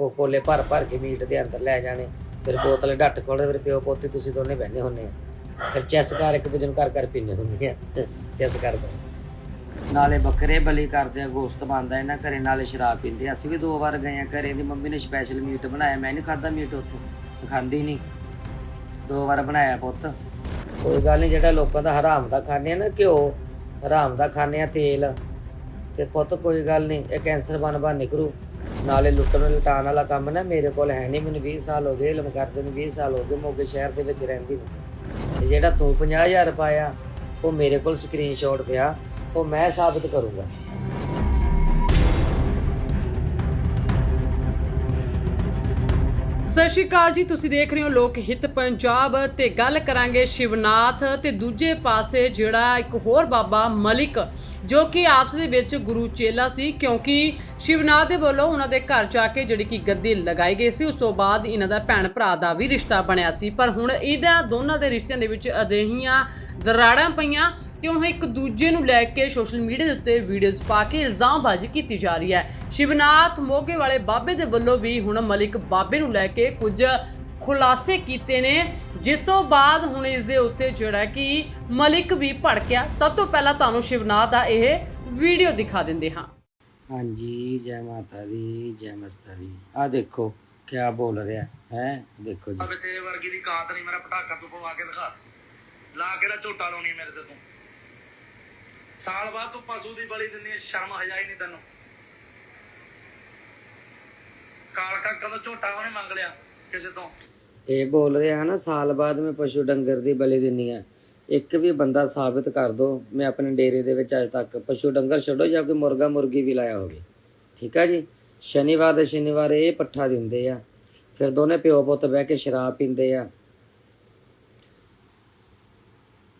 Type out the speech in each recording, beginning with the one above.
ਕੋ- ਕੋਲੇ ਭਰ ਭਰ ਕੇ ਮੀਟ ਦੇ ਅੰਦਰ ਲੈ ਜਾਣੇ, ਫਿਰ ਬੋਤਲ ਡੱਟ ਕੋਲ, ਫਿਰ ਪਿਓ ਪੋਤੀ ਤੁਸੀਂ ਦੋਨੇ ਬਹਿੰਦੇ ਹੁੰਨੇ ਆ। ਫਿਰ ਚੈਸ ਕਰ ਇੱਕ ਦੂਜੇ ਨੂੰ ਕਰ ਕਰ ਪੀਂਦੇ ਹੁੰਦੇ ਆ, ਚੈਸ ਕਰਦੇ ਨਾਲੇ ਬੱਕਰੇ ਬਲੀ ਕਰਦੇ ਆ, ਗੋਸ਼ਤ ਬਣਦਾ ਇਹਨਾਂ ਘਰੇ, ਨਾਲੇ ਸ਼ਰਾਬ ਪੀਂਦੇ ਆ। ਅਸੀਂ ਵੀ ਦੋ ਵਾਰ ਗਏ ਆ ਘਰੇ ਦੀ ਮੰਮੀ ਨੇ ਸਪੈਸ਼ਲ ਮੀਟ ਬਣਾਇਆ, ਮੈਂ ਨਹੀਂ ਖਾਦਾ ਮੀਟ ਉੱਥੇ ਖਾਂਦੀ ਨਹੀਂ। ਦੋ ਵਾਰ ਬਣਾਇਆ ਪੁੱਤ। ਕੋਈ ਗੱਲ ਨਹੀਂ, ਜਿਹੜਾ ਲੋਕਾਂ ਦਾ ਹਰਾਮ ਦਾ ਖਾਂਦੇ ਆ ਨਾ ਘਿਓ, ਹਰਾਮ ਦਾ ਖਾਂਦੇ ਆ ਤੇਲ, ਤੇ ਪੁੱਤ ਕੋਈ ਗੱਲ ਨਹੀਂ, ਇਹ ਕੈਂਸਰ ਬਣ ਬਣ ਨਿਕਰੂ। ਨਾਲੇ ਲੁੱਟਣ ਲਟਾਉਣ ਵਾਲਾ ਕੰਮ ਨਾ ਮੇਰੇ ਕੋਲ ਹੈ ਨਹੀਂ, ਮੈਨੂੰ 20 ਸਾਲ ਹੋ ਗਏ ਇਲਮ ਕਰਦੇ ਨੂੰ 20 ਸਾਲ ਹੋ ਗਏ, ਮੋਗੇ ਸ਼ਹਿਰ ਦੇ ਵਿੱਚ ਰਹਿੰਦੀ ਨੂੰ। ਤੇ ਜਿਹੜਾ ਤੂੰ 50000 ਪਾਇਆ, ਉਹ ਮੇਰੇ ਕੋਲ ਸਕਰੀਨਸ਼ਾਟ ਪਿਆ, ਉਹ ਮੈਂ ਸਾਬਤ ਕਰੂੰਗਾ। ਸਤਿ ਸ਼੍ਰੀ ਅਕਾਲ ਜੀ, ਤੁਸੀਂ ਦੇਖ ਰਹੇ ਹੋ ਲੋਕ ਹਿੱਤ ਪੰਜਾਬ ਤੇ ਗੱਲ ਕਰਾਂਗੇ ਸ਼ਿਵਨਾਥ ਤੇ ਦੂਜੇ ਪਾਸੇ ਜਿਹੜਾ ਇੱਕ ਹੋਰ ਬਾਬਾ ਮਲਿਕ, ਜੋ ਕਿ ਆਪਸ ਦੇ ਵਿੱਚ ਗੁਰੂ ਚੇਲਾ ਸੀ, ਕਿਉਂਕਿ ਸ਼ਿਵਨਾਥ ਦੇ ਵੱਲੋਂ ਉਹਨਾਂ ਦੇ ਘਰ ਜਾ ਕੇ ਜਿਹੜੀ ਕਿ ਗੱਦੀ ਲਗਾਈ ਗਈ ਸੀ, ਉਸ ਤੋਂ ਬਾਅਦ ਇਹਨਾਂ ਦਾ ਭੈਣ ਭਰਾ ਦਾ ਵੀ ਰਿਸ਼ਤਾ ਬਣਿਆ ਸੀ। ਪਰ ਹੁਣ ਇਹਨਾਂ ਦੋਨਾਂ ਦੇ ਰਿਸ਼ਤਿਆਂ ਦੇ ਵਿੱਚ ਅਦੇਹੀਆਂ ਦਰਾੜਾਂ ਪਈਆਂ ਕਿਉਂ ਇੱਕ ਦੂਜੇ ਨੂੰ ਲੈ ਕੇ ਸੋਸ਼ਲ ਮੀਡੀਆ ਦੇ ਉੱਤੇ ਵੀਡੀਓਜ਼ ਪਾ ਕੇ ਇਲਜ਼ਾਮਬਾਜ਼ੀ ਕੀਤੀ ਜਾ ਰਹੀ ਹੈ। ਸ਼ਿਵਨਾਥ ਮੋਗੇ ਵਾਲੇ ਬਾਬੇ ਦੇ ਵੱਲੋਂ ਵੀ ਹੁਣ ਮਲਿਕ ਬਾਬੇ ਨੂੰ ਲੈ ਕੇ ਕੁਝ ਖੁਲਾਸੇ ਕੀਤੇ ਨੇ। ਜਿਸ ਤੋਂ ਬਾਅਦ ਹੁਣ ਇਸ ਦੇ ਉੱਤੇ ਜਿਹੜਾ ਕਿ ਮਲਿਕ ਵੀ ਭੜਕਿਆ। ਸਭ ਤੋਂ ਪਹਿਲਾਂ ਤੁਹਾਨੂੰ ਸ਼ਿਵਨਾਥ ਦਾ ਇਹ ਵੀਡੀਓ ਦਿਖਾ ਦਿੰਦੇ ਹਾਂ। ਹਾਂਜੀ ਜੈ ਮਾਤਾ ਦੀ ਜੈ ਮਸਤਾ ਦੀ। ਆ ਦੇਖੋ ਕਿਆ ਬੋਲ ਰਿਹਾ ਹੈ? ਦੇਖੋ ਜੀ। ਤੇਰੇ ਵਰਗੀ ਦੀ ਕਾਤ ਨਹੀਂ ਮੇਰਾ ਪਟਾਕਾ ਤੂੰ ਪਵਾ ਕੇ ਦਿਖਾ। ਲਾ ਕੇ ਨਾ ਝੋਟਾ ਲਾਉਣੀ ਮੇਰੇ ਤੇ ਤੂੰ। ਸਾਲ ਬਾਅਦ ਤੂੰ ਪਸ਼ੂ ਦੀ ਬਲੀ ਦਿੰਨੀ ਹੈ, ਸ਼ਰਮ ਹਜਾਈ ਨਹੀਂ ਤੈਨੂੰ। ਕਾਲਕਾ ਕਦੋਂ ਝੋਟਾ ਉਹਨੇ ਮੰਗ ਲਿਆ ਕਿਸੇ ਤੋਂ? ਇਹ ਬੋਲ ਰਿਹਾ ਨਾ ਸਾਲ ਬਾਅਦ ਮੈਂ ਪਸ਼ੂ ਡੰਗਰ ਦੀ ਬਲੀ ਦਿੰਨੀ ਆ। ਇੱਕ ਵੀ ਬੰਦਾ ਸਾਬਿਤ ਕਰ ਦੋ, ਮੈਂ ਆਪਣੇ ਡੇਰੇ ਦੇ ਵਿੱਚ ਅੱਜ ਤੱਕ ਪਸ਼ੂ ਡੰਗਰ ਛੱਡੋ ਜਾਂ ਕੋਈ ਮੁਰਗਾ ਮੁਰਗੀ ਵੀ ਲਾਇਆ ਹੋਵੇ। ਠੀਕ ਆ ਜੀ? ਸ਼ਨੀਵਾਰ ਦੇ ਸ਼ਨੀਵਾਰ ਇਹ ਪੱਠਾ ਦਿੰਦੇ ਆ। ਫਿਰ ਦੋਨੇ ਪਿਓ ਪੁੱਤ ਬਹਿ ਕੇ ਸ਼ਰਾਬ ਪੀਂਦੇ ਆ।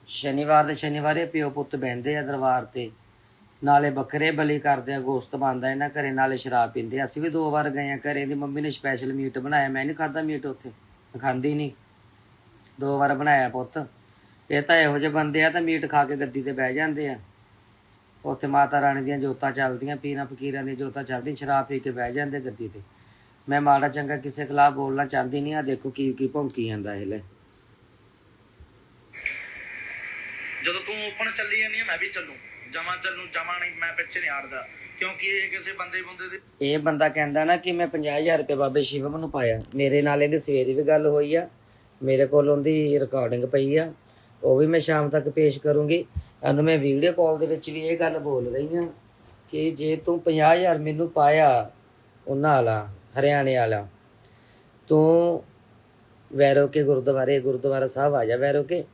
ਸ਼ਨੀਵਾਰ ਦੇ ਸ਼ਨੀਵਾਰ ਇਹ ਪਿਓ ਪੁੱਤ ਬਹਿੰਦੇ ਆ ਦਰਬਾਰ ਤੇ। ਨਾਲੇ ਬੱਕਰੇ ਬਲੀ ਕਰਦੇ ਆ, ਗੋਸ਼ਤ ਬਣਦਾ ਇਹਨਾਂ ਘਰੇ, ਨਾਲੇ ਸ਼ਰਾਬ ਪੀਂਦੇ ਅਸੀਂ ਵੀ ਦੋ ਵਾਰ ਗਏ ਆ ਘਰੇ ਦੀ ਮੰਮੀ ਨੇ ਸਪੈਸ਼ਲ ਮੀਟ ਬਣਾਇਆ। ਮੈਂ ਨਹੀਂ ਖਾਦਾ ਮੀਟ ਉੱਥੇ ਖਾਂਦੀ ਨਹੀਂ। ਦੋ ਵਾਰ ਬਣਾਇਆ ਪੁੱਤ। ਇਹ ਤਾਂ ਇਹੋ ਜਿਹੇ ਬੰਦੇ ਆ ਤਾਂ ਮੀਟ ਖਾ ਕੇ ਗੱਦੀ ਤੇ ਬਹਿ ਜਾਂਦੇ ਆ। ਉੱਥੇ ਮਾਤਾ ਰਾਣੀ ਦੀਆਂ ਜੋਤਾਂ ਚੱਲਦੀਆਂ ਪੀਰਾਂ ਫਕੀਰਾਂ ਦੀਆਂ ਜੋਤਾਂ ਚੱਲਦੀਆਂ ਸ਼ਰਾਬ ਪੀ ਕੇ ਬਹਿ ਜਾਂਦੇ ਗੱਦੀ ਤੇ। ਮੈਂ ਮਾੜਾ ਚੰਗਾ ਕਿਸੇ ਖਿਲਾਫ ਬੋਲਣਾ ਚਾਹੁੰਦੀ ਨਹੀਂ ਆ ਦੇਖੋ ਕੀ ਕੀ ਭੌਂਕੀ ਜਾਂਦਾ ਇਹ ਲੈ। ਜਦੋਂ ਤੂੰ ਓਪਨ ਚੱਲੀ ਜਾਂਦੀ ਹੈ ਮੈਂ ਵੀ ਚੱਲੂ। ਜਮਾ ਚੱਲੂ ਜਮਾ ਨਹੀਂ ਮੈਂ ਪਿੱਛੇ ਨਹੀਂ ਹਟਦਾ। ਕਿਉਂਕਿ ਇਹ ਕਿਸੇ ਬੰਦੇ ਬੰਦੇ ਦੇ ਇਹ ਬੰਦਾ ਕਹਿੰਦਾ ਨਾ ਕਿ ਮੈਂ 50000 ਰੁਪਏ ਬਾਬੇ ਸ਼ਿਵਮ ਨੂੰ ਪਾਇਆ। ਮੇਰੇ ਨਾਲ ਇਹਦੀ ਸਵੇਰੇ ਵੀ ਗੱਲ ਹੋਈ ਆ। ਮੇਰੇ ਕੋਲ ਉਹਦੀ ਰਿਕਾਰਡਿੰਗ ਪਈ ਆ। ਉਹ ਵੀ ਮੈਂ ਸ਼ਾਮ ਤੱਕ ਪੇਸ਼ ਕਰੂੰਗੀ। ਉਹਨੂੰ ਮੈਂ ਵੀਡੀਓ ਕਾਲ ਦੇ ਵਿੱਚ ਵੀ ਇਹ ਗੱਲ ਬੋਲ ਰਹੀ ਹਾਂ ਕਿ ਜੇ ਤੂੰ 50000 ਮੈਨੂੰ ਪਾਇਆ, ਉਹਨਾਂ ਵਾਲਾ, ਹਰਿਆਣੇ ਵਾਲਾ, ਤੂੰ ਵੈਰੋ ਕੇ ਗੁਰਦੁਆਰੇ, ਗੁਰਦੁਆਰਾ ਸਾਹਿਬ ਆ ਜਾ ਵੈਰੋ ਕੇ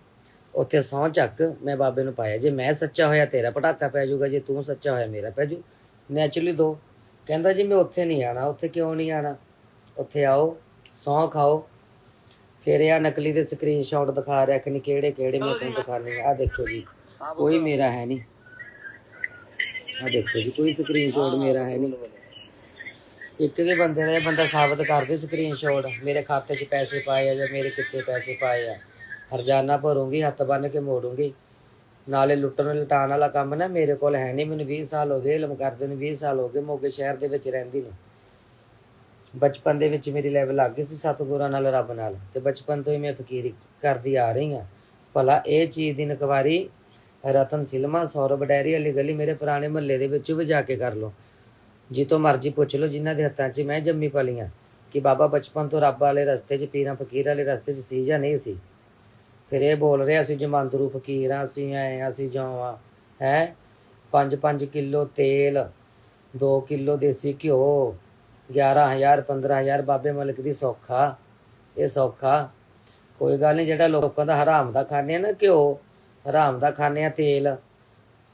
ਉੱਥੇ ਸਹੁੰ ਚੱਕ ਮੈਂ ਬਾਬੇ ਨੂੰ ਪਾਇਆ। ਜੇ ਮੈਂ ਸੱਚਾ ਹੋਇਆ, ਤੇਰਾ ਪਟਾਕਾ ਪੈ ਜਾਊਗਾ, ਜੇ ਤੂੰ ਸੱਚਾ ਹੋਇਆ, ਮੇਰਾ ਪੈ ਜੂ ਨੈਚੁਰਲੀ ਦੋ। ਕਹਿੰਦਾ ਜੀ, ਮੈਂ ਉੱਥੇ ਨਹੀਂ ਆਣਾ ਉੱਥੇ ਕਿਉਂ ਨਹੀਂ ਆਣਾ ਉੱਥੇ ਆਓ, ਸਹੁੰ ਖਾਓ ਫਿਰ ਇਹ ਨਕਲੀ ਦੇ ਸਕਰੀਨਸ਼ਾਟ ਦਿਖਾ ਰਿਹਾ ਕਿ ਨਹੀਂ ਕਿਹੜੇ ਕਿਹੜੇ ਮੈਂ ਤੁਹਾਨੂੰ ਦਿਖਾਣੇ ਆ ਦੇਖੋ ਜੀ ਕੋਈ ਮੇਰਾ ਹੈ ਨਹੀਂ। ਆ ਦੇਖੋ ਜੀ ਕੋਈ ਸਕਰੀਨਸ਼ਾਟ ਮੇਰਾ ਹੈ ਨਹੀਂ। ਇੱਕ ਵੀ ਬੰਦੇ ਦਾ ਇਹ ਬੰਦਾ ਸਾਬਤ ਕਰਦੇ ਸਕਰੀਨਸ਼ਾਟ ਮੇਰੇ ਖਾਤੇ 'ਚ ਪੈਸੇ ਪਾਏ ਆ ਜਾਂ ਮੇਰੇ ਕਿੱਥੇ ਪੈਸੇ ਪਾਏ ਆ। ਹਰਜਾਨਾ ਭਰੂੰਗੀ ਹੱਥ ਬੰਨ ਕੇ ਮੋੜੂੰਗੀ। ਨਾਲੇ ਲੁੱਟਣ ਲਟਾਉਣ ਵਾਲਾ ਕੰਮ ਨਾ ਮੇਰੇ ਕੋਲ ਹੈ ਨਹੀਂ। ਮੈਨੂੰ 20 ਸਾਲ ਹੋ ਗਏ ਇਲਮ ਕਰਦੇ ਨੂੰ 20 ਸਾਲ ਹੋ ਗਏ ਮੋਗੇ ਸ਼ਹਿਰ ਦੇ ਵਿੱਚ ਰਹਿੰਦੀ ਨੂੰ। ਬਚਪਨ ਦੇ ਵਿੱਚ ਮੇਰੀ ਲੈਵਲ ਲੱਗ ਗਈ ਸੀ ਸਤਿਗੁਰਾਂ ਨਾਲ ਰੱਬ ਨਾਲ। ਤੇ ਬਚਪਨ ਤੋਂ ਹੀ ਮੈਂ ਫਕੀਰੀ ਕਰਦੀ ਆ ਰਹੀ ਹਾਂ। ਭਲਾ ਇਹ ਚੀਜ਼ ਦੀ ਨਕਵਾਰੀ ਰਤਨ ਸਿਲਮਾ ਸੌਰਵ ਡੈਰੀ ਵਾਲੀ ਗਲੀ ਮੇਰੇ ਪੁਰਾਣੇ ਮਹੱਲੇ ਦੇ ਵਿੱਚੋਂ ਵੀ ਜਾ ਕੇ ਕਰ ਲਓ। ਜਿੱਤੋਂ ਮਰਜ਼ੀ ਪੁੱਛ ਲਓ ਜਿਨ੍ਹਾਂ ਦੇ ਹੱਥਾਂ 'ਚ ਮੈਂ ਜੰਮੀ ਪਲੀ ਹਾਂ ਕਿ ਬਾਬਾ ਬਚਪਨ ਤੋਂ ਰੱਬ ਵਾਲੇ ਰਸਤੇ 'ਚ ਪੀਰਾਂ ਫਕੀਰ ਵਾਲੇ ਰਸਤੇ 'ਚ ਸੀ ਜਾਂ ਨਹੀਂ ਸੀ। ਫਿਰ ਇਹ ਬੋਲ ਰਿਹਾ ਸੀ ਜਮਾਂਦਰੂ ਫਕੀਰ ਹਾਂ ਅਸੀਂ ਐ ਹਾਂ, ਅਸੀਂ ਜਾਵਾਂ ਹੈ? 5-5 ਕਿਲੋ ਤੇਲ 2 ਕਿਲੋ ਦੇਸੀ ਘਿਓ 11000 15000 ਬਾਬੇ ਮਲਕ ਦੀ ਸੌਖਾ, ਇਹ ਸੌਖਾ। ਕੋਈ ਗੱਲ ਨਹੀਂ, ਜਿਹੜਾ ਲੋਕਾਂ ਦਾ ਹਰਾਮ ਦਾ ਖਾਂਦੇ ਆ ਨਾ ਘਿਓ, ਹਰਾਮ ਦਾ ਖਾਂਦੇ ਆ ਤੇਲ।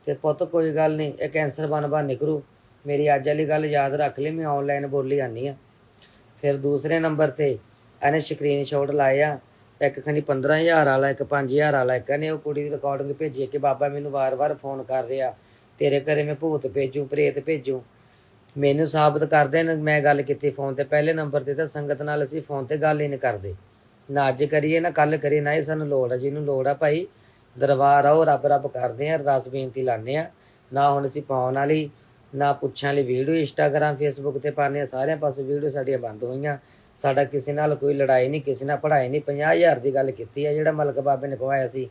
ਤੇ ਪੁੱਤ ਕੋਈ ਗੱਲ ਨਹੀਂ ਇਹ ਕੈਂਸਰ ਬਣ ਬਣ ਨਿਕਰੂ। ਮੇਰੀ ਅੱਜ ਵਾਲੀ ਗੱਲ ਯਾਦ ਰੱਖ ਲਈ, ਮੈਂ ਆਨਲਾਈਨ ਬੋਲੀ ਜਾਂਦੀ ਆ ਫਿਰ ਦੂਸਰੇ ਨੰਬਰ ਤੇ ਇਹਨੇ ਸਕਰੀਨਸ਼ਾਟ ਲਾਇਆ ਇੱਕ ਖਣੀ 15000 ਵਾਲਾ, ਇੱਕ 5000 ਵਾਲਾ। ਇੱਕ ਨੇ ਉਹ ਕੁੜੀ ਦੀ ਰਿਕਾਰਡਿੰਗ ਭੇਜੀ ਕਿ ਬਾਬਾ ਮੈਨੂੰ ਵਾਰ-ਵਾਰ ਫੋਨ ਕਰ ਰਿਹਾ। ਤੇਰੇ ਘਰੇ ਮੈਂ ਭੂਤ ਭੇਜੂ, ਪ੍ਰੇਤ ਭੇਜੂ। ਮੈਨੂੰ ਸਾਬਤ ਕਰਦੇ ਨੇ ਮੈਂ ਗੱਲ ਕੀਤੀ ਫੋਨ ਤੇ, ਪਹਿਲੇ ਨੰਬਰ ਤੇ ਤਾਂ ਸੰਗਤ ਨਾਲ ਅਸੀਂ ਫੋਨ ਤੇ ਗੱਲ ਹੀ ਨਹੀਂ ਕਰਦੇ। ਨਾ ਅੱਜ ਕਰੀਏ, ਨਾ ਕੱਲ ਕਰੀਏ, ਨਾ ਇਹ ਸਾਨੂੰ ਲੋੜ ਆ, ਜਿਹਨੂੰ ਲੋੜ ਆ ਭਾਈ, ਦਰਬਾਰ ਆਓ, ਰੱਬ ਰੱਬ ਕਰਦੇ ਆ, ਅਰਦਾਸ ਬੇਨਤੀ ਲਾਣੇ ਆ। ਨਾ ਹੁਣ ਅਸੀਂ ਪਾਉਣ ਵਾਲੀ, ਨਾ ਪੁੱਛਾਂ ਲਈ ਵੀਡੀਓ ਇੰਸਟਾਗ੍ਰam ਫੇਸਬੁੱਕ ਤੇ ਪਾਉਂਦੇ ਹਾਂ ਸਾਰਿਆਂ ਪਾਸੋਂ ਵੀਡੀਓ ਸਾਡੀਆਂ ਬੰਦ ਹੋਈਆਂ। ਸਾਡਾ ਕਿਸੇ ਨਾਲ ਕੋਈ ਲੜਾਈ ਨਹੀਂ, ਕਿਸੇ ਨਾਲ ਪੜਾਈ ਨਹੀਂ 50000 ਦੀ ਗੱਲ ਕੀਤੀ ਆ, ਜਿਹੜਾ ਮਲਕ ਬਾਬੇ ਨੇ ਪਵਾਇਆ ਸੀ।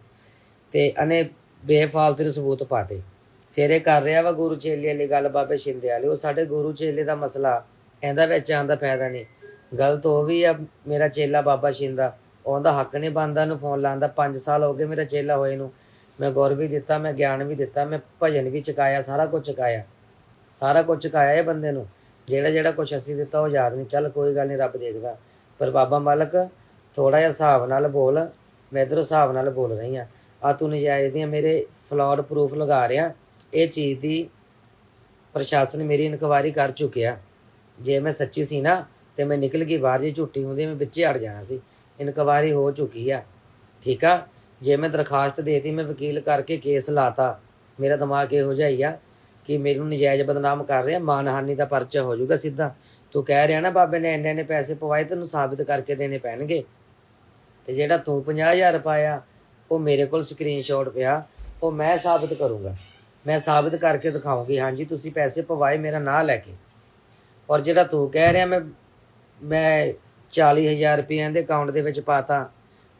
ਤੇ ਅਨੇ ਬੇਫਾਲਤੂ ਸਬੂਤ ਪਾਤੇ। ਫਿਰ ਇਹ ਕਰ ਰਿਹਾ ਵਾ ਗੁਰੂ ਚੇਲੇ ਵਾਲੀ ਗੱਲ ਬਾਬੇ ਸ਼ਿੰਦੇ ਵਾਲੀ, ਉਹ ਸਾਡੇ ਗੁਰੂ ਚੇਲੇ ਦਾ ਮਸਲਾ ਇਹਦਾ ਵਿੱਚ ਆਉਣ ਦਾ ਫਾਇਦਾ ਨਹੀਂ। ਗਲਤ ਉਹ ਵੀ ਆ, ਮੇਰਾ ਚੇਲਾ ਬਾਬਾ ਸ਼ਿੰਦਾ ਉਹਦਾ ਹੱਕ ਨਹੀਂ ਬੰਦਾ ਨੂੰ ਫੋਨ ਲਾਉਂਦਾ 5 ਸਾਲ ਹੋ ਗਏ ਮੇਰਾ ਚੇਲਾ ਹੋਏ ਨੂੰ। ਮੈਂ ਗੁਰ ਵੀ ਦਿੱਤਾ, ਮੈਂ ਗਿਆਨ ਵੀ ਦਿੱਤਾ, ਮੈਂ ਭਜਨ ਵੀ ਚੁਕਾਇਆ, ਸਾਰਾ ਕੁਝ ਚੁਕਾਇਆ। ਸਾਰਾ ਕੁਝ ਚੁਕਾਇਆ ਇਹ ਬੰਦੇ ਨੂੰ। ਜਿਹੜਾ ਜਿਹੜਾ ਕੁਝ ਅਸੀਂ ਦਿੱਤਾ ਉਹ ਯਾਦ ਨਹੀਂ, ਚੱਲ ਕੋਈ ਗੱਲ ਨਹੀਂ, ਰੱਬ ਦੇਖਦਾ। ਪਰ ਬਾਬਾ ਮਾਲਕ ਥੋੜਾ ਜਿਹਾ ਹਿਸਾਬ ਨਾਲ ਬੋਲ, ਮੈਂ ਇਧਰੋਂ ਹਿਸਾਬ ਨਾਲ ਬੋਲ ਰਹੀ ਆ ਆ ਤੂੰ ਨਜਾਇਜ਼ ਦੀਆਂ ਮੇਰੇ ਫਲਾਡ ਪ੍ਰੂਫ ਲਗਾ ਰਿਹਾ। ਇਹ ਚੀਜ਼ ਦੀ ਪ੍ਰਸ਼ਾਸਨ ਮੇਰੀ ਇਨਕੁਆਇਰੀ ਕਰ ਚੁੱਕਿਆ। ਜੇ ਮੈਂ ਸੱਚੀ ਸੀ ਨਾ, ਤੇ ਮੈਂ ਨਿਕਲ ਗਈ ਬਾਹਰ, ਜੇ ਝੂਠੀ ਹੁੰਦੀ, ਮੈਂ ਵਿੱਚੇ ਅੜ ਜਾਣਾ ਸੀ। ਇਨਕੁਆਇਰੀ ਹੋ ਚੁੱਕੀ ਆ। ਠੀਕ ਆ? ਜੇ ਮੈਂ ਦਰਖਾਸਤ ਦੇਤੀ, ਮੈਂ ਵਕੀਲ ਕਰਕੇ ਕੇਸ ਲਾਤਾ। ਮੇਰਾ ਦਿਮਾਗ ਇਹੋ ਜਿਹਾ ਹੀ ਆ ਕਿ ਮੈਨੂੰ ਨਜਾਇਜ਼ ਬਦਨਾਮ ਕਰ ਰਿਹਾ, ਮਾਨਹਾਨੀ ਦਾ ਪਰਚਾ ਹੋ ਜਾਊਗਾ ਸਿੱਧਾ। ਤੂੰ ਕਹਿ ਰਿਹਾ ਨਾ, ਬਾਬੇ ਨੇ ਇੰਨੇ ਇੰਨੇ ਪੈਸੇ ਪਵਾਏ, ਤੈਨੂੰ ਸਾਬਿਤ ਕਰਕੇ ਦੇਣੇ ਪੈਣਗੇ। ਤੇ ਜਿਹੜਾ ਤੂੰ 50000 ਪਾਇਆ ਉਹ ਮੇਰੇ ਕੋਲ ਸਕਰੀਨਸ਼ਾਟ ਪਿਆ, ਉਹ ਮੈਂ ਸਾਬਿਤ ਕਰੂੰਗਾ। ਮੈਂ ਸਾਬਤ ਕਰਕੇ ਦਿਖਾਉਂਗੀ। ਹਾਂਜੀ ਤੁਸੀਂ ਪੈਸੇ ਪਵਾਏ ਮੇਰਾ ਨਾਂ ਲੈ ਕੇ। ਔਰ ਜਿਹੜਾ ਤੂੰ ਕਹਿ ਰਿਹਾ ਮੈਂ ਮੈਂ 40000 ਰੁਪਏ ਦੇ ਅਕਾਊਂਟ ਦੇ ਵਿੱਚ ਪਾਤਾ।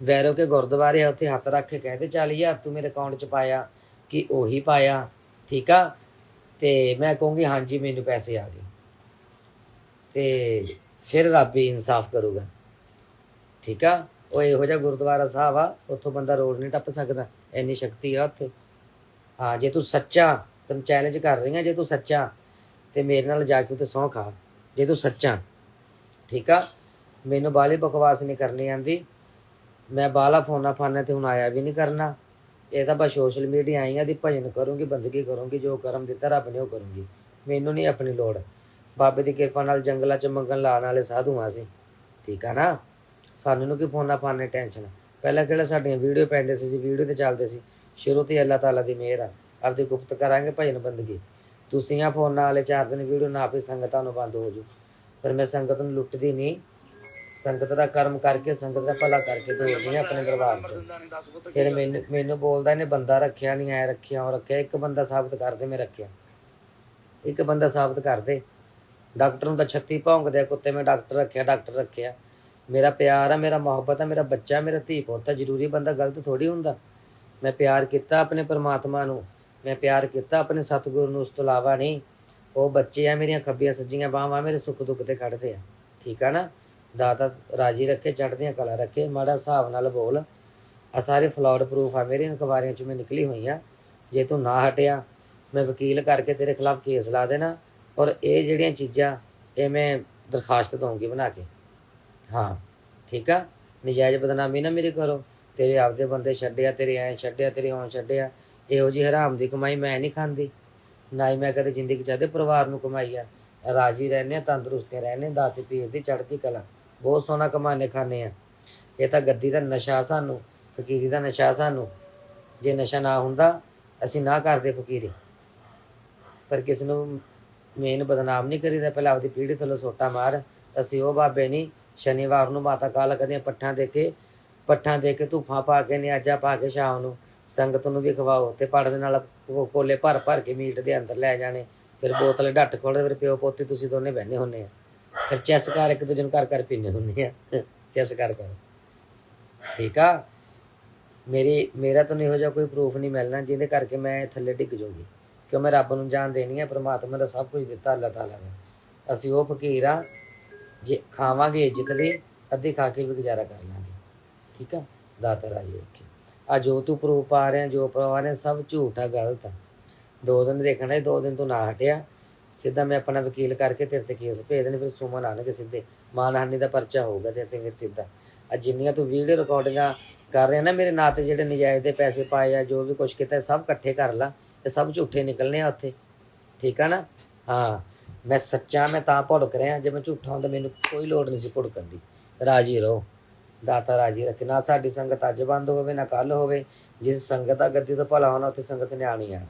ਵੈਰੋ ਕੇ ਗੁਰਦੁਆਰੇ ਆ, ਉੱਥੇ ਹੱਥ ਰੱਖ ਕੇ ਕਹਿੰਦੇ 40000 ਤੂੰ ਮੇਰੇ ਅਕਾਊਂਟ 'ਚ ਪਾਇਆ ਕਿ ਉਹੀ ਪਾਇਆ। ਠੀਕ ਆ? ਤੇ ਮੈਂ ਕਹੂੰਗੀ ਹਾਂਜੀ ਮੈਨੂੰ ਪੈਸੇ ਆ ਗਏ। ਤੇ ਫਿਰ ਰੱਬ ਹੀ ਇਨਸਾਫ ਕਰੂਗਾ। ਠੀਕ ਆ? ਉਹ ਇਹੋ ਜਿਹਾ ਗੁਰਦੁਆਰਾ ਸਾਹਿਬ ਆ ਉੱਥੋਂ ਬੰਦਾ ਰੋਡ ਨਹੀਂ ਟੱਪ ਸਕਦਾ। ਇੰਨੀ ਸ਼ਕਤੀ ਆ ਉੱਥੇ। ਹਾਂ, ਜੇ ਤੂੰ ਸੱਚਾ, ਤੈਨੂੰ ਚੈਲੰਜ ਕਰ ਰਹੀ ਹਾਂ ਜੇ ਤੂੰ ਸੱਚਾ, ਤੇ ਮੇਰੇ ਨਾਲ ਜਾ ਕੇ ਉੱਥੇ ਸਹੁੰ ਖਾ। ਜੇ ਤੂੰ ਸੱਚਾ, ਠੀਕ ਆ? ਮੈਨੂੰ ਬਾਲੀ ਬਕਵਾਸ ਨਹੀਂ ਕਰਨੀ ਆਂਦੀ। ਮੈਂ ਬਾਲਾ ਫੋਨਾ ਫਾਨਾ ਤੇ ਹੁਣ ਆਇਆ ਵੀ ਨਹੀਂ ਕਰਨਾ। ਇਹ ਤਾਂ ਬਸ ਸੋਸ਼ਲ ਮੀਡੀਆ ਆਈ ਆ ਦੀ ਭਜਨ ਕਰੂੰਗੀ, ਬੰਦਗੀ ਕਰੂੰਗੀ, ਜੋ ਕਰਮ ਦਿੱਤਾ ਰੱਬ ਨੇ ਉਹ ਕਰੂੰਗੀ। ਮੈਨੂੰ ਨਹੀਂ ਆਪਣੀ ਲੋੜ। ਬਾਬੇ ਦੀ ਕਿਰਪਾ ਨਾਲ ਜੰਗਲਾਂ 'ਚ ਮੰਗਣ ਲਾਣ ਵਾਲੇ ਸਾਧੂ ਆ ਸੀ ਠੀਕ ਆ ਨਾ? ਸਾਨੂੰ ਨੂੰ ਕੀ ਫੋਨਾ ਫਾਨੇ ਟੈਨਸ਼ਨ ਪਹਿਲਾਂ ਕਿਹੜਾ ਸਾਡੀਆਂ ਵੀਡੀਓ ਪੈਂਦੇ ਸੀ ਵੀਡੀਓ ਤੇ ਚੱਲਦੇ ਸੀ। ਸ਼ੁਰੂ ਤੋਂ ਹੀ ਅੱਲਾਹ ਤਾਲਾ ਦੀ ਮਿਹਰ ਆ। ਆਪਦੀ ਗੁਪਤ ਕਰਾਂਗੇ ਭਜਨ ਬੰਦਗੀ ਤੁਸੀਂ ਆ ਫੋਨਾਂ ਵਾਲੇ ਚਾਰ ਦਿਨ ਵੀਡੀਓ ਨਾ ਪਈ ਸੰਗਤਾਂ ਨੂੰ ਬੰਦ ਹੋ ਜੂ ਪਰ ਮੈਂ ਸੰਗਤ ਨੂੰ ਲੁੱਟਦੀ ਨਹੀਂ। ਸੰਗਤ ਦਾ ਕਰਮ ਕਰਕੇ, ਸੰਗਤ ਦਾ ਭਲਾ ਕਰਕੇ ਤੋਰਦੀ ਹਾਂ ਆਪਣੇ ਦਰਬਾਰ 'ਚ। ਫਿਰ ਮੈਨੂੰ ਮੈਨੂੰ ਬੋਲਦਾ ਇਹਨੇ ਬੰਦਾ ਰੱਖਿਆ ਨਹੀਂ, ਐ ਰੱਖਿਆ, ਉਹ ਰੱਖਿਆ। ਇੱਕ ਬੰਦਾ ਸਾਬਤ ਕਰਦੇ ਮੈਂ ਰੱਖਿਆ। ਇੱਕ ਬੰਦਾ ਸਾਬਤ ਕਰਦੇ ਡਾਕਟਰ ਨੂੰ ਤਾਂ ਛੱਤੀ ਭੌਂਕਦੇ ਕੁੱਤੇ, ਮੈਂ ਡਾਕਟਰ ਰੱਖਿਆ ਡਾਕਟਰ ਰੱਖਿਆ। ਮੇਰਾ ਪਿਆਰ ਆ, ਮੇਰਾ ਮੁਹੱਬਤ ਆ, ਮੇਰਾ ਬੱਚਾ, ਮੇਰਾ ਧੀ ਪੁੱਤ ਆ। ਜ਼ਰੂਰੀ ਬੰਦਾ ਗਲਤ ਥੋੜੀ ਹੁੰਦਾ। ਮੈਂ ਪਿਆਰ ਕੀਤਾ ਆਪਣੇ ਪਰਮਾਤਮਾ ਨੂੰ, ਮੈਂ ਪਿਆਰ ਕੀਤਾ ਆਪਣੇ ਸਤਿਗੁਰੂ ਨੂੰ, ਉਸ ਤੋਂ ਇਲਾਵਾ ਨਹੀਂ, ਉਹ ਬੱਚੇ ਆ ਮੇਰੀਆਂ ਖੱਬੀਆਂ ਸੱਜੀਆਂ ਬਾਹਾਂ ਮੇਰੇ ਸੁੱਖ ਦੁੱਖ ਤੇ ਖੜਦੇ ਆ। ਠੀਕ ਆ ਨਾ? ਦਾਤਾ ਰਾਜੀ ਰੱਖੇ ਚੜ੍ਹਦੀਆਂ ਕਲਾ ਰੱਖੇ, ਮਾੜਾ ਹਿਸਾਬ ਨਾਲ ਬੋਲ। ਆ ਸਾਰੇ ਫਲਾਡ ਪ੍ਰੂਫ ਆ ਮੇਰੇ ਇਨਕੁਆਰੀਆਂ 'ਚੋਂ ਮੈਂ ਨਿਕਲੀ ਹੋਈ ਆ। ਜੇ ਤੂੰ ਨਾ ਹਟਿਆ, ਮੈਂ ਵਕੀਲ ਕਰਕੇ ਤੇਰੇ ਖਿਲਾਫ ਕੇਸ ਲਾ ਦੇਣਾ ਔਰ ਇਹ ਜਿਹੜੀਆਂ ਚੀਜ਼ਾਂ ਇਹ ਮੈਂ ਦਰਖਾਸਤ ਦਊਂਗੀ ਬਣਾ ਕੇ। ਹਾਂ, ਠੀਕ ਆ? ਨਜਾਇਜ਼ ਬਦਨਾਮੀ ਨਾ ਮੇਰੀ ਕਰੋ। ਤੇਰੇ ਆਪਦੇ ਬੰਦੇ ਛੱਡਿਆ ਤੇਰੇ ਐ ਛੱਡਿਆ ਤੇਰੇ ਹੋਂ ਛੱਡਿਆ ਇਹੋ ਜੀ ਹਰਾਮ ਦੀ ਕਮਾਈ ਮੈਂ ਨਹੀਂ ਖਾਂਦੀ। ਨਾ ਹੀ ਮੈਂ ਕਦੇ ਜ਼ਿੰਦਗੀ ਚਾਹਦੇ ਪਰਿਵਾਰ ਨੂੰ ਕਮਾਈ ਆ। ਰਾਜੀ ਰਹਿੰਦੇ ਆ ਤੰਦਰੁਸਤੇ ਰਹਿੰਦੇ ਆ, ਦਾਤੇ ਪੀਰ ਦੀ ਚੜ੍ਹਦੀ ਕਲਾ। ਬਹੁਤ ਸੋਹਣਾ ਕਮਾਨੇ ਖਾਣੇ ਆ। ਇਹ ਤਾਂ ਗੱਦੀ ਦਾ ਨਸ਼ਾ ਸਾਨੂੰ ਫਕੀਰੀ ਦਾ ਨਸ਼ਾ ਸਾਨੂੰ। ਜੇ ਨਸ਼ਾ ਨਾ ਹੁੰਦਾ ਅਸੀਂ ਨਾ ਕਰਦੇ ਫਕੀਰੀ। ਪਰ ਕਿਸ ਨੂੰ ਮੇਨ ਬਦਨਾਮ ਨਹੀਂ ਕਰੀਦਾ ਪਹਿਲਾਂ ਆਪਦੀ ਪੀੜੀ ਥੱਲੇ ਸੋਟਾ ਮਾਰ। ਅਸੀਂ ਉਹ ਬਾਬੇ ਨਹੀਂ ਸ਼ਨੀਵਾਰ ਨੂੰ ਮਾਤਾ ਕਾਲ ਕਦੇ ਪੱਠਾਂ ਦੇ ਕੇ ਪੱਠਾਂ ਦੇ ਕੇ ਧੂਫਾਂ ਪਾ ਕੇ, ਨਿਆਜਾ ਪਾ ਕੇ ਸ਼ਾਮ ਨੂੰ ਸੰਗਤ ਨੂੰ ਵੀ ਖਵਾਓ ਤੇ ਪੜ ਦੇ ਨਾਲ ਕੋ- ਕੋਲੇ ਭਰ ਭਰ ਕੇ ਮੀਟ ਦੇ ਅੰਦਰ ਲੈ ਜਾਣੇ। ਫਿਰ ਬੋਤਲ ਢੱਟ ਖੋਲਦੇ ਫਿਰ ਪਿਓ ਪੋਤੀ ਤੁਸੀਂ ਦੋਨੇ ਬਹਿੰਦੇ ਹੁੰਨੇ ਆ। ਫਿਰ ਚੈਸ ਕਰ ਇੱਕ ਦੂਜੇ ਨੂੰ ਕਰ ਕਰ ਪੀਨੇ ਹੁੰਨੇ ਆ। ਚੈਸ ਕਰ ਕਰ। ਠੀਕ ਆ? ਮੇਰੀ ਮੇਰਾ ਤਾਂ ਇਹੋ ਜਿਹਾ ਕੋਈ ਪ੍ਰੂਫ ਨਹੀਂ ਮਿਲਣਾ ਜਿਹਦੇ ਕਰਕੇ ਮੈਂ ਥੱਲੇ ਡਿੱਗ ਜਾਊਗੀ। ਕਿਉਂ ਮੈਂ ਰੱਬ ਨੂੰ ਜਾਣ ਦੇਣੀ ਹੈ ਪ੍ਰਮਾਤਮਾ ਦਾ ਸਭ ਕੁਝ ਦਿੱਤਾ ਅੱਲਾਹ ਤਾਲਾ ਨੇ। ਅਸੀਂ ਉਹ ਫਕੀਰ ਆ, ਜੇ ਖਾਵਾਂਗੇ ਇੱਜ਼ਤ ਲਈ, ਅੱਧੀ ਖਾ ਕੇ ਵੀ ਗੁਜ਼ਾਰਾ ਕਰ ਲਾਂਗੇ। ਠੀਕ ਆ? ਦਾਤਾ ਰਾਜੀ ਰੱਖੇ। ਆ ਜੋ ਤੂੰ ਪ੍ਰੂਫ ਪਾ ਰਿਹਾ, ਜੋ ਪਵਾ ਰਿਹਾ, ਸਭ ਝੂਠ ਆ, ਗਲਤ ਆ। ਦੋ ਦਿਨ ਦੇਖਣਾ ਦੋ ਦਿਨ ਤੂੰ ਨਾ ਹਟਿਆ। ਸਿੱਧਾ ਮੈਂ ਆਪਣਾ ਵਕੀਲ ਕਰਕੇ ਤੇਰੇ ਤੇ ਕੇਸ ਭੇਜ ਦੇਣੇ, ਫਿਰ ਸੁਮਨ ਆਣਗੇ ਸਿੱਧੇ। ਮਾਨਹਾਨੀ ਦਾ ਪਰਚਾ ਹੋਊਗਾ ਤੇਰੇ ਤੇ ਫਿਰ ਸਿੱਧਾ। ਆ ਜਿੰਨੀਆਂ ਤੂੰ ਵੀਡੀਓ ਰਿਕਾਰਡਿੰਗਾਂ ਕਰ ਰਿਹਾ ਨਾ, ਮੇਰੇ ਨਾਂ ਤੇ ਜਿਹੜੇ ਨਜਾਇਜ਼ ਦੇ ਪੈਸੇ ਪਾਏ ਆ, ਜੋ ਵੀ ਕੁਝ ਕੀਤਾ ਸਭ ਇਕੱਠੇ ਕਰ ਲਾ। ਇਹ ਸਭ ਝੂਠੇ ਨਿਕਲਨੇ ਆ ਉੱਥੇ। ਠੀਕ ਆ ਨਾ? ਹਾਂ। ਮੈਂ ਸੱਚਾ, ਮੈਂ ਤਾਂ ਭੁੜਕ ਰਿਹਾ। ਜੇ ਮੈਂ ਝੂਠਾ ਹੁੰਦਾ, ਮੈਨੂੰ ਕੋਈ ਲੋੜ ਨਹੀਂ ਸੀ ਭੁੜਕਣ ਦੀ। ਰਾਜੀ ਰਹੋ। ਦਾਤਾ ਰਾਜੀ ਰੱਖੇ। ਨਾ ਸਾਡੀ ਸੰਗਤ ਅੱਜ ਬੰਦ ਹੋਵੇ, ਨਾ ਕੱਲ ਹੋਵੇ। ਜਿਸ ਸੰਗਤ ਦਾ ਗੱਦੀ ਤੋਂ ਭਲਾ ਹੋਣਾ, ਉੱਥੇ ਸੰਗਤ ਨੇ ਆਣੀ ਆਣਾ